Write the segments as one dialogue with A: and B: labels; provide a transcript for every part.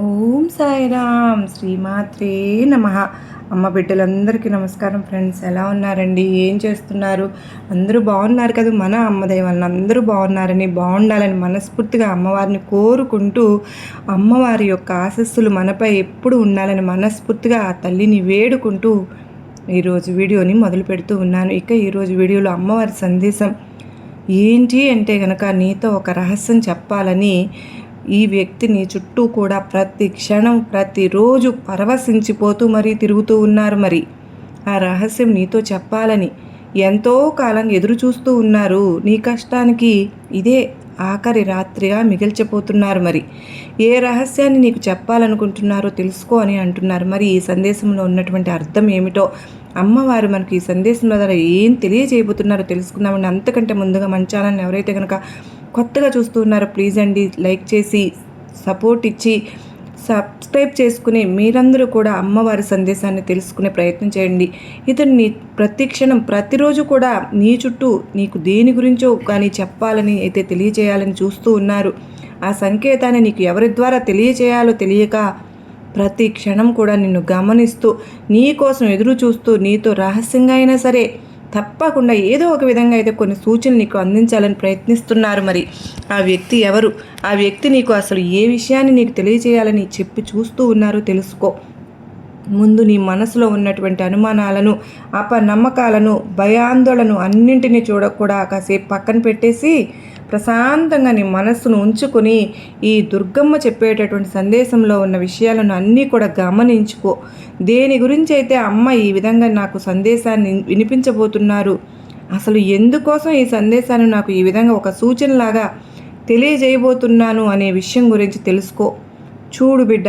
A: ఓం సాయిరామ్. శ్రీమాత్రే నమ. అమ్మ బిడ్డలందరికీ నమస్కారం ఫ్రెండ్స్. ఎలా ఉన్నారండి? ఏం చేస్తున్నారు? అందరూ బాగున్నారు కదా? మన అమ్మదయ్య వాళ్ళని అందరూ బాగున్నారని బాగుండాలని మనస్ఫూర్తిగా అమ్మవారిని కోరుకుంటూ అమ్మవారి యొక్క ఆశస్సులు మనపై ఎప్పుడు ఉండాలని మనస్ఫూర్తిగా ఆ తల్లిని వేడుకుంటూ ఈరోజు వీడియోని మొదలు పెడుతూ ఉన్నాను. ఇక ఈరోజు వీడియోలో అమ్మవారి సందేశం ఏంటి అంటే గనక నీతో ఒక రహస్యం చెప్పాలని ఈ వ్యక్తిని చుట్టూ కూడా ప్రతి క్షణం ప్రతిరోజు పరవశించిపోతూ మరీ తిరుగుతూ ఉన్నారు మరి. ఆ రహస్యం నీతో చెప్పాలని ఎంతో కాలం ఎదురు చూస్తూ ఉన్నారు. నీ కష్టానికి ఇదే ఆఖరి రాత్రిగా మిగిల్చిపోతున్నారు మరి. ఏ రహస్యాన్ని నీకు చెప్పాలనుకుంటున్నారో తెలుసుకో అని అంటున్నారు. మరి ఈ సందేశంలో ఉన్నటువంటి అర్థం ఏమిటో అమ్మవారు మనకి ఈ సందేశంలో ద్వారా ఏం తెలియజేయబోతున్నారో తెలుసుకుందామని అంతకంటే ముందుగా మన ఛానల్ని ఎవరైతే కనుక కొత్తగా చూస్తున్నారో ప్లీజ్ అండి లైక్ చేసి సపోర్ట్ ఇచ్చి సబ్స్క్రైబ్ చేసుకుని మీరందరూ కూడా అమ్మవారి సందేశాన్ని తెలుసుకునే ప్రయత్నం చేయండి. ఇతను నీ ప్రతి క్షణం ప్రతిరోజు కూడా నీ చుట్టూ నీకు దేని గురించో కానీ చెప్పాలని అయితే తెలియచేయాలని చూస్తూ ఉన్నారు. ఆ సంకేతాన్ని నీకు ఎవరి ద్వారా తెలియచేయాలో తెలియక ప్రతి క్షణం కూడా నిన్ను గమనిస్తూ నీ కోసం ఎదురు చూస్తూ నీతో రహస్యంగా అయినా సరే తప్పకుండా ఏదో ఒక విధంగా అయితే కొన్ని సూచనలు నీకు అందించాలని ప్రయత్నిస్తున్నారు మరి. ఆ వ్యక్తి ఎవరు? ఆ వ్యక్తి నీకు అసలు ఏ విషయాన్ని నీకు తెలియజేయాలని చెప్పి చూస్తూ ఉన్నారో తెలుసుకో. ముందు నీ మనసులో ఉన్నటువంటి అనుమానాలను అపనమ్మకాలను భయాందోళన అన్నింటినీ చూడకూడా కాసేపు పక్కన పెట్టేసి ప్రశాంతంగా నీ మనస్సును ఉంచుకొని ఈ దుర్గమ్మ చెప్పేటటువంటి సందేశంలో ఉన్న విషయాలను అన్నీ కూడా గమనించుకో. దేని గురించి అయితే అమ్మ ఈ విధంగా నాకు సందేశాన్ని వినిపించబోతున్నారు అసలు ఎందుకోసం ఈ సందేశాన్ని నాకు ఈ విధంగా ఒక సూచనలాగా తెలియజేయబోతున్నాను అనే విషయం గురించి తెలుసుకో. చూడు బిడ్డ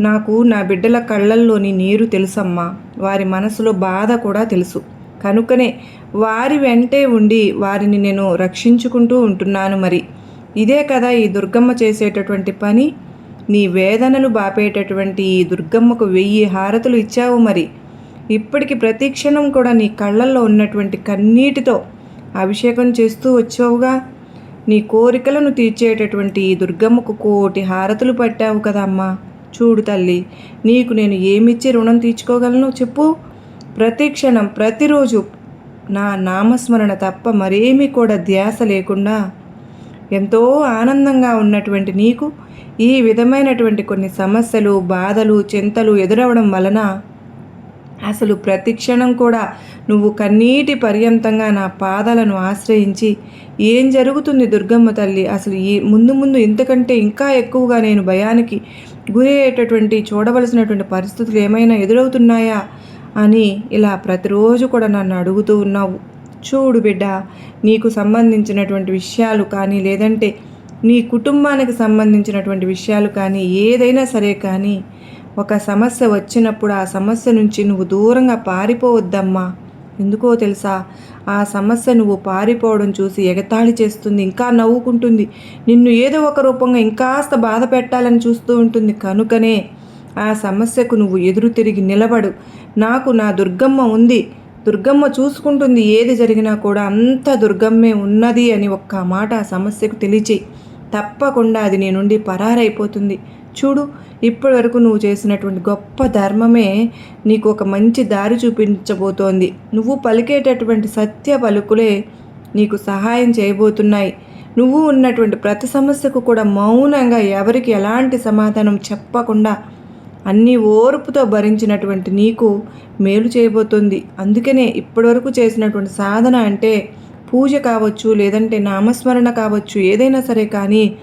A: నాకు నా బిడ్డల కళ్ళల్లోని నీరు తెలుసమ్మా. వారి మనసులో బాధ కూడా తెలుసు. కనుకనే వారి వెంటే ఉండి వారిని నేను రక్షించుకుంటూ ఉంటున్నాను మరి. ఇదే కదా ఈ దుర్గమ్మ చేసేటటువంటి పని. నీ వేదనలు బాపేటటువంటి ఈ దుర్గమ్మకు వెయ్యి హారతులు ఇచ్చావు మరి. ఇప్పటికి ప్రతి క్షణం కూడా నీ కళ్ళల్లో ఉన్నటువంటి కన్నీటితో అభిషేకం చేస్తూ వచ్చావుగా. నీ కోరికలను తీర్చేటటువంటి ఈ దుర్గమ్మకు కోటి హారతులు పట్టావు కదా అమ్మా. చూడు తల్లి నీకు నేను ఏమిచ్చి రుణం తీర్చుకోగలను చెప్పు. ప్రతి క్షణం ప్రతిరోజు నా నామస్మరణ తప్ప మరేమీ కూడా ధ్యాస లేకుండా ఎంతో ఆనందంగా ఉన్నటువంటి నీకు ఈ విధమైనటువంటి కొన్ని సమస్యలు బాధలు చింతలు ఎదురవడం వలన అసలు ప్రతి క్షణం కూడా నువ్వు కన్నీటి పర్యంతంగా నా పాదాలను ఆశ్రయించి ఏం జరుగుతుంది దుర్గమ్మ తల్లి? అసలు ఈ ముందు ముందు ఇంతకంటే ఇంకా ఎక్కువగా నేను భయానికి గురయ్యేటటువంటి చూడవలసినటువంటి పరిస్థితులు ఏమైనా ఎదురవుతున్నాయా? అని ఇలా ప్రతిరోజు కూడా నన్ను అడుగుతూ ఉన్నావు. చూడు బిడ్డ నీకు సంబంధించినటువంటి విషయాలు కానీ లేదంటే నీ కుటుంబానికి సంబంధించినటువంటి విషయాలు కానీ ఏదైనా సరే కానీ ఒక సమస్య వచ్చినప్పుడు ఆ సమస్య నుంచి నువ్వు దూరంగా పారిపోవద్దమ్మా. ఎందుకో తెలుసా? ఆ సమస్య నువ్వు పారిపోవడం చూసి ఎగతాళి చేస్తుంది ఇంకా నవ్వుకుంటుంది. నిన్ను ఏదో ఒక రూపంగా ఇంకాస్త బాధ పెట్టాలని చూస్తూ ఉంటుంది. కనుకనే ఆ సమస్యకు నువ్వు ఎదురు తిరిగి నిలబడు. నాకు నా దుర్గమ్మ ఉంది. దుర్గమ్మ చూసుకుంటుంది ఏది జరిగినా కూడా అంత దుర్గమ్మే ఉన్నది అని ఒక్క మాట ఆ సమస్యకు తెలియచేయి తప్పకుండా అది నీ నుండి పరారైపోతుంది. చూడు ఇప్పటి వరకు నువ్వు చేసినటువంటి గొప్ప ధర్మమే నీకు ఒక మంచి దారి చూపించబోతోంది. నువ్వు పలికేటటువంటి సత్య పలుకులే నీకు సహాయం చేయబోతున్నాయి. నువ్వు ఉన్నటువంటి ప్రతి సమస్యకు కూడా మౌనంగా ఎవరికి ఎలాంటి సమాధానం చెప్పకుండా అన్ని ఓర్పుతో భరించినటువంటి నీకు మేలు చేయబోతుంది. అందుకనే ఇప్పటివరకు చేసినటువంటి సాధన అంటే పూజ కావచ్చు లేదంటే నామస్మరణ కావచ్చు ఏదైనా సరే కానీ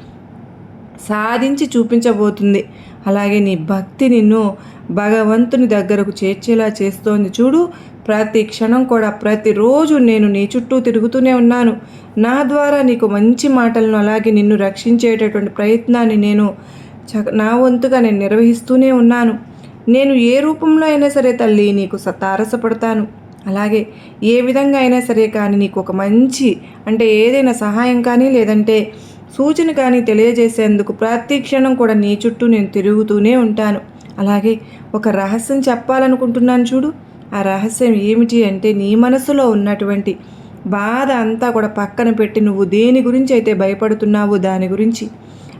A: సాధించి చూపించబోతుంది. అలాగే నీ భక్తి నిన్ను భగవంతుని దగ్గరకు చేర్చేలా చేస్తోంది. చూడు ప్రతి క్షణం కూడా ప్రతిరోజు నేను నీ చుట్టూ తిరుగుతూనే ఉన్నాను. నా ద్వారా నీకు మంచి మాటలను అలాగే నిన్ను రక్షించేటటువంటి ప్రయత్నాన్ని నేను నా వంతుగా నేను నిర్వహిస్తూనే ఉన్నాను. నేను ఏ రూపంలో అయినా సరే తల్లి నీకు తారసపడతాను అలాగే ఏ విధంగా అయినా సరే కానీ నీకు ఒక మంచి అంటే ఏదైనా సహాయం కానీ లేదంటే సూచన కానీ తెలియజేసేందుకు ప్రతి క్షణం కూడా నీ చుట్టూ నేను తిరుగుతూనే ఉంటాను. అలాగే ఒక రహస్యం చెప్పాలనుకుంటున్నాను చూడు. ఆ రహస్యం ఏమిటి అంటే నీ మనసులో ఉన్నటువంటి బాధ అంతా కూడా పక్కన పెట్టి నువ్వు దేని గురించి అయితే భయపడుతున్నావు దాని గురించి.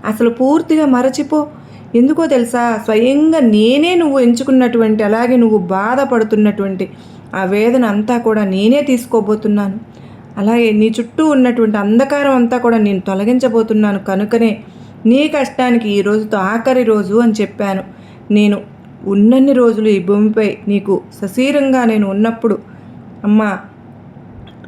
A: అసలు పూర్తిగా మరచిపో. ఎందుకో తెలుసా? స్వయంగా నేనే నువ్వు ఎంచుకున్నటువంటి అలాగే నువ్వు బాధపడుతున్నటువంటి ఆ వేదన అంతా కూడా నేనే తీసుకోబోతున్నాను. అలాగే నీ చుట్టూ ఉన్నటువంటి అంధకారం అంతా కూడా నేను తొలగించబోతున్నాను కనుకనే నీ కష్టానికి ఈ రోజుతో ఆఖరి రోజు అని చెప్పాను. నేను ఉన్నన్ని రోజులు ఈ భూమిపై నీకు సశీరంగా నేను ఉన్నప్పుడు అమ్మా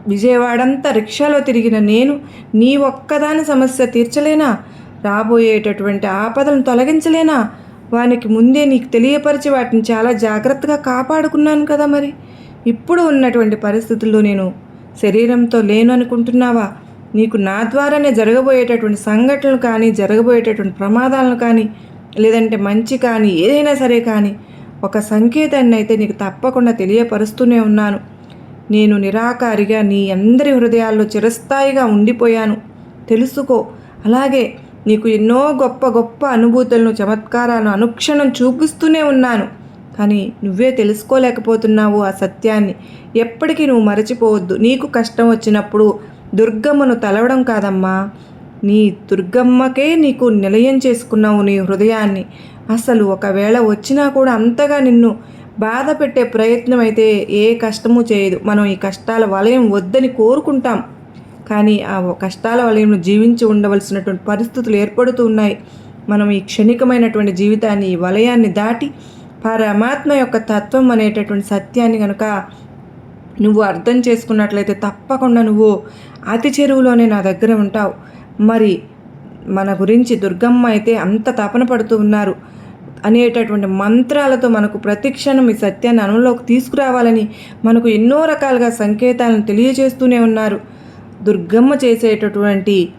A: విజయవాడంతా రిక్షాలో తిరిగిన నేను నీ ఒక్కదాని సమస్య తీర్చలేనా? రాబోయేటటువంటి ఆపదలను తొలగించలేనా? వానికి ముందే నీకు తెలియపరిచి వాటిని చాలా జాగ్రత్తగా కాపాడుకున్నాను కదా మరి. ఇప్పుడు ఉన్నటువంటి పరిస్థితుల్లో నేను శరీరంతో లేను అనుకుంటున్నావా? నీకు నా ద్వారానే జరగబోయేటటువంటి సంఘటనలు కానీ జరగబోయేటటువంటి ప్రమాదాలను కానీ లేదంటే మంచి కానీ ఏదైనా సరే కానీ ఒక సంకేతాన్ని అయితే నీకు తప్పకుండా తెలియపరుస్తూనే ఉన్నాను. నేను నిరాకారిగా నీ అందరి హృదయాల్లో చిరస్థాయిగా ఉండిపోయాను. తెలుసుకో. అలాగే నీకు ఎన్నో గొప్ప గొప్ప అనుభూతులను చమత్కారాలను అనుక్షణం చూపిస్తూనే ఉన్నాను. కానీ నువ్వే తెలుసుకోలేకపోతున్నావు ఆ సత్యాన్ని. ఎప్పటికీ నువ్వు మరచిపోవద్దు. నీకు కష్టం వచ్చినప్పుడు దుర్గమ్మను తలవడం కాదమ్మా. నీ దుర్గమ్మకే నీకు నిలయం చేసుకున్నావు నీ హృదయాన్ని. అసలు ఒకవేళ వచ్చినా కూడా అంతగా నిన్ను బాధ పెట్టే ప్రయత్నం అయితే ఏ కష్టము చేయదు. మనం ఈ కష్టాల వలయం వద్దని కోరుకుంటాం. కానీ ఆ కష్టాల వలయంలో జీవించి ఉండవలసినటువంటి పరిస్థితులు ఏర్పడుతూ ఉన్నాయి. మనం ఈ క్షణికమైనటువంటి జీవితాన్ని ఈ వలయాన్ని దాటి పరమాత్మ యొక్క తత్వం అనేటటువంటి సత్యాన్ని కనుక నువ్వు అర్థం చేసుకున్నట్లయితే తప్పకుండా నువ్వు అతి చెరువులోనే నా దగ్గర ఉంటావు. మరి మన గురించి దుర్గమ్మ అయితే అంత తపన పడుతూ ఉన్నారు. అనేటటువంటి మంత్రాలతో మనకు ప్రతిక్షణం ఈ సత్యాన్ని అనులోకి తీసుకురావాలని మనకు ఎన్నో రకాలుగా సంకేతాలను తెలియజేస్తూనే ఉన్నారు. దుర్గమ్మ చేసేటటువంటి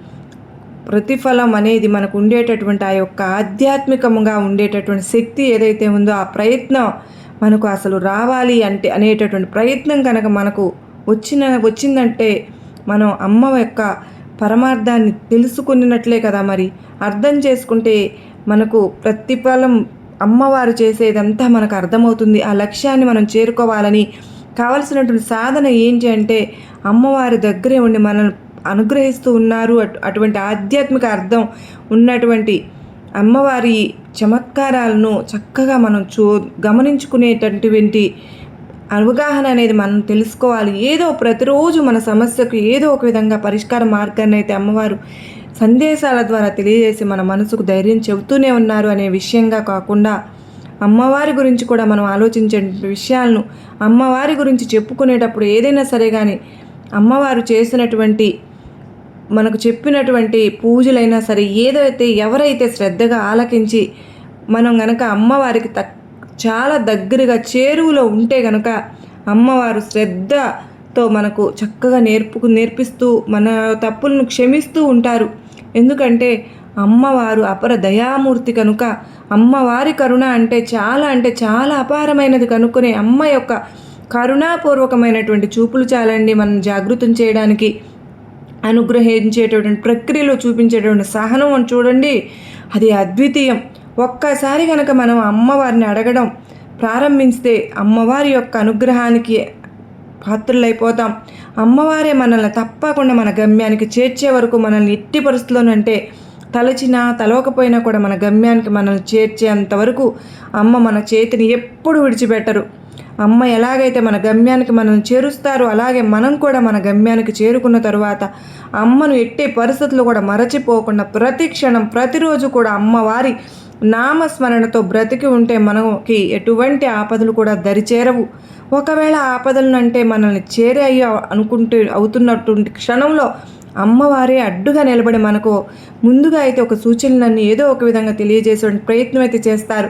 A: ప్రతిఫలం అనేది మనకు ఉండేటటువంటి ఆ యొక్క ఆధ్యాత్మికంగా ఉండేటటువంటి శక్తి ఏదైతే ఉందో ఆ ప్రయత్నం మనకు అసలు రావాలి అంటే అనేటటువంటి ప్రయత్నం కనుక మనకు వచ్చిన వచ్చిందంటే మనం అమ్మ యొక్క పరమార్థాన్ని తెలుసుకున్నట్లే కదా మరి. అర్థం చేసుకుంటే మనకు ప్రతిఫలం అమ్మవారు చేసేదంతా మనకు అర్థమవుతుంది. ఆ లక్ష్యాన్ని మనం చేరుకోవాలని కావలసినటువంటి సాధన ఏంటి అంటే అమ్మవారి దగ్గరే ఉండి మనల్ని అనుగ్రహిస్తూ ఉన్నారు అటువంటి ఆధ్యాత్మిక అర్థం ఉన్నటువంటి అమ్మవారి చమత్కారాలను చక్కగా మనం చూ గమనించుకునేటటువంటి అవగాహన అనేది మనం తెలుసుకోవాలి. ఏదో ప్రతిరోజు మన సమస్యకు ఏదో ఒక విధంగా పరిష్కార మార్గాన్ని అయితే అమ్మవారు సందేశాల ద్వారా తెలియజేసి మన మనసుకు ధైర్యం చెబుతూనే ఉన్నారు అనే విషయంగా కాకుండా అమ్మవారి గురించి కూడా మనం ఆలోచించే విషయాలను అమ్మవారి గురించి చెప్పుకునేటప్పుడు ఏదైనా సరే కానీ అమ్మవారు చేసినటువంటి మనకు చెప్పినటువంటి పూజలైనా సరే ఏదైతే ఎవరైతే శ్రద్ధగా ఆలకించి మనం గనక అమ్మవారికి తక్ చాలా దగ్గరగా చేరువులో ఉంటే గనక అమ్మవారు శ్రద్ధతో మనకు చక్కగా నేర్పుకు నేర్పిస్తూ మన తప్పులను క్షమిస్తూ ఉంటారు. ఎందుకంటే అమ్మవారు అపర దయామూర్తి కనుక అమ్మవారి కరుణ అంటే చాలా అంటే చాలా అపారమైనది కనుక్కునే అమ్మ యొక్క కరుణాపూర్వకమైనటువంటి చూపులు చాలండి మనం జాగృతం చేయడానికి అనుగ్రహించేటటువంటి ప్రక్రియలో చూపించేటటువంటి సహనం అని చూడండి. అది అద్వితీయం. ఒక్కసారి కనుక మనం అమ్మవారిని అడగడం ప్రారంభిస్తే అమ్మవారి యొక్క అనుగ్రహానికి పాత్రలైపోతాం. అమ్మవారే మనల్ని తప్పకుండా మన గమ్యానికి చేర్చే వరకు మనల్ని ఎట్టి పరిస్థితుల్లోనంటే తలచినా తలవకపోయినా కూడా మన గమ్యానికి మనల్ని చేర్చేంత వరకు అమ్మ మన చేతిని ఎప్పుడు విడిచిపెట్టరు. అమ్మ ఎలాగైతే మన గమ్యానికి మనల్ని చేరుస్తారో అలాగే మనం కూడా మన గమ్యానికి చేరుకున్న తరువాత అమ్మను ఎట్టే పరిస్థితులు కూడా మరచిపోకుండా ప్రతి క్షణం ప్రతిరోజు కూడా అమ్మవారి నామస్మరణతో బ్రతికి ఉంటే మనకి ఎటువంటి ఆపదలు కూడా దరిచేరవు. ఒకవేళ ఆపదలను అంటే మనల్ని చేరే అయ్యో అనుకుంటూ అవుతున్నటువంటి క్షణంలో అమ్మవారే అడ్డుగా నిలబడి మనకు ముందుగా అయితే ఒక సూచనలన్నీ ఏదో ఒక విధంగా తెలియజేసే ప్రయత్నం అయితే చేస్తారు.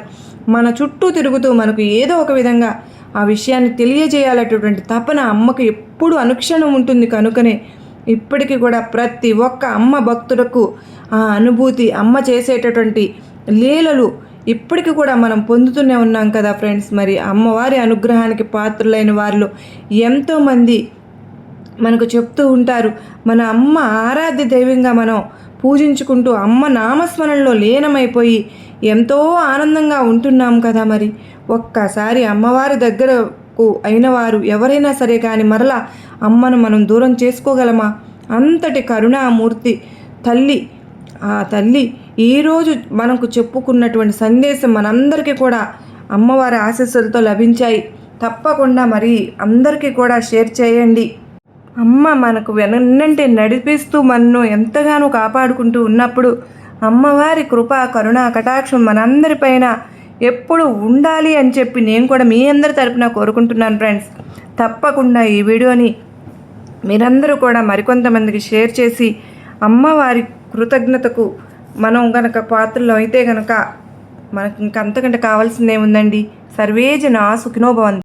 A: మన చుట్టూ తిరుగుతూ మనకు ఏదో ఒక విధంగా ఆ విషయాన్ని తెలియజేయాలనేటువంటి తపన అమ్మకు ఎప్పుడు అనుక్షణం ఉంటుంది కనుకనే ఇప్పటికీ కూడా ప్రతి ఒక్క అమ్మ భక్తులకు ఆ అనుభూతి అమ్మ చేసేటటువంటి లీలలు ఇప్పటికి కూడా మనం పొందుతూనే ఉన్నాం కదా ఫ్రెండ్స్. మరి అమ్మవారి అనుగ్రహానికి పాత్రులైన వారిలో ఎంతోమంది మనకు చెప్తూ ఉంటారు మన అమ్మ ఆరాధ్య దైవంగా మనం పూజించుకుంటూ అమ్మ నామస్మరణలో లీనమైపోయి ఎంతో ఆనందంగా ఉంటున్నాం కదా మరి. ఒక్కసారి అమ్మవారి దగ్గరకు అయిన వారు ఎవరైనా సరే కానీ మరలా అమ్మను మనం దూరం చేసుకోగలమా? అంతటి కరుణామూర్తి తల్లి ఆ తల్లి ఈరోజు మనకు చెప్పుకున్నటువంటి సందేశం మనందరికీ కూడా అమ్మవారి ఆశీస్సులతో లభించాయి. తప్పకుండా మరి అందరికీ కూడా షేర్ చేయండి. అమ్మ మనకు వెనంటే నడిపిస్తూ మనను ఎంతగానో కాపాడుకుంటూ ఉన్నప్పుడు అమ్మవారి కృప కరుణ కటాక్షం మనందరిపైన ఎప్పుడు ఉండాలి అని చెప్పి నేను కూడా మీ అందరి తరపున కోరుకుంటున్నాను ఫ్రెండ్స్ తప్పకుండా ఈ వీడియోని మీరందరూ కూడా మరికొంతమందికి షేర్ చేసి అమ్మవారి కృతజ్ఞతకు మనం గనక పాత్రలో అయితే గనక మనకి ఇంక అంతకంటే సర్వేజన సుఖినోభవంతి